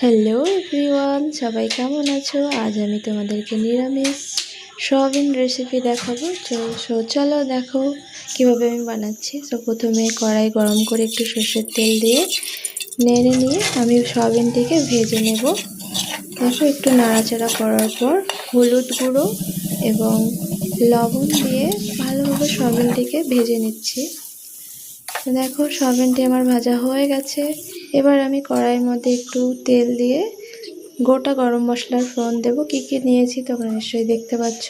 Hello everyone সবাই কেমন আছো? আজ আমি তোমাদেরকে নিরামিষ সয়াবিন রেসিপি দেখাবো। চ- সো, চলো দেখো কীভাবে আমি বানাচ্ছি। তো প্রথমে কড়াই গরম করে একটু সর্ষের তেল দিয়ে নেড়ে নিয়ে আমি সয়াবিনটিকে ভেজে নেব। দেখো, একটু নাড়াচাড়া করার পর হলুদ গুঁড়ো এবং লবণ দিয়ে ভালোভাবে সয়াবিনটিকে ভেজে নিচ্ছি। দেখো, সয়াবিনটি আমার ভাজা হয়ে গেছে। এবার আমি কড়াইয়ের মধ্যে একটু তেল দিয়ে গোটা গরম মশলার ফোড়ন দেবো। কী কী নিয়েছি তোমরা নিশ্চয়ই দেখতে পাচ্ছ।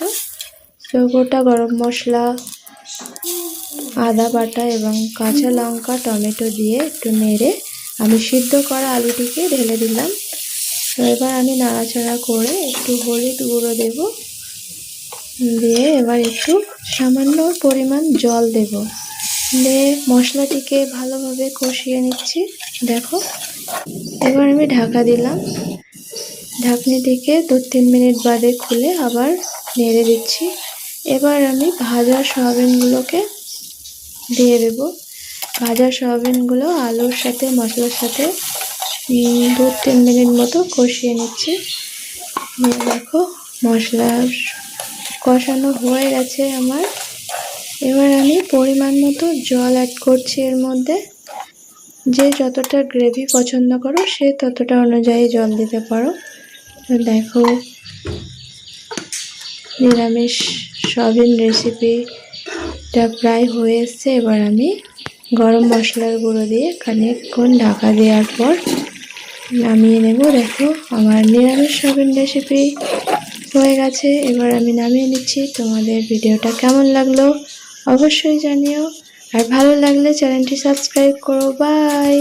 তো গোটা গরম মশলা, আদা বাটা এবং কাঁচা লঙ্কা, টমেটো দিয়ে একটু নেড়ে আমি সিদ্ধ করা আলুটিকে ঢেলে দিলাম। তো এবার আমি নাড়াচাড়া করে একটু হলুদ গুঁড়ো দেব। দিয়ে এবার একটু সামান্য পরিমাণ জল দেব। দিয়ে মশলাটিকে ভালোভাবে কষিয়ে নিচ্ছি। দেখো, এবার আমি ঢাকা দিলাম। ঢাকনি থেকে দু তিন মিনিট বাদে খুলে আবার নেড়ে দিচ্ছি। এবার আমি ভাজা সয়াবিনগুলোকে দিয়ে দেব। ভাজা সয়াবিনগুলো আলুর সাথে, মশলার সাথে দু তিন মিনিট মতো কষিয়ে নিচ্ছি। দেখো, মশলা কষানো হয়ে গেছে আমার। এবার আমি পরিমাণ মতো জল অ্যাড করছি এর মধ্যে। যে যতটা গ্রেভি পছন্দ করো, সে ততটা অনুযায়ী জল দিতে পারো। দেখো, নিরামিষ সয়াবিন রেসিপিটা প্রায় হয়ে এবার আমি গরম মশলার গুঁড়ো দিয়ে খানিকক্ষণ ঢাকা দেওয়ার পর নামিয়ে নেব। দেখো, আমার নিরামিষ সয়াবিন রেসিপি হয়ে গেছে। এবার আমি নামিয়ে নিচ্ছি। তোমাদের ভিডিওটা কেমন লাগল অবশ্যই জানিও। আর ভালো লাগলে চ্যানেলটি সাবস্ক্রাইব করো বাই।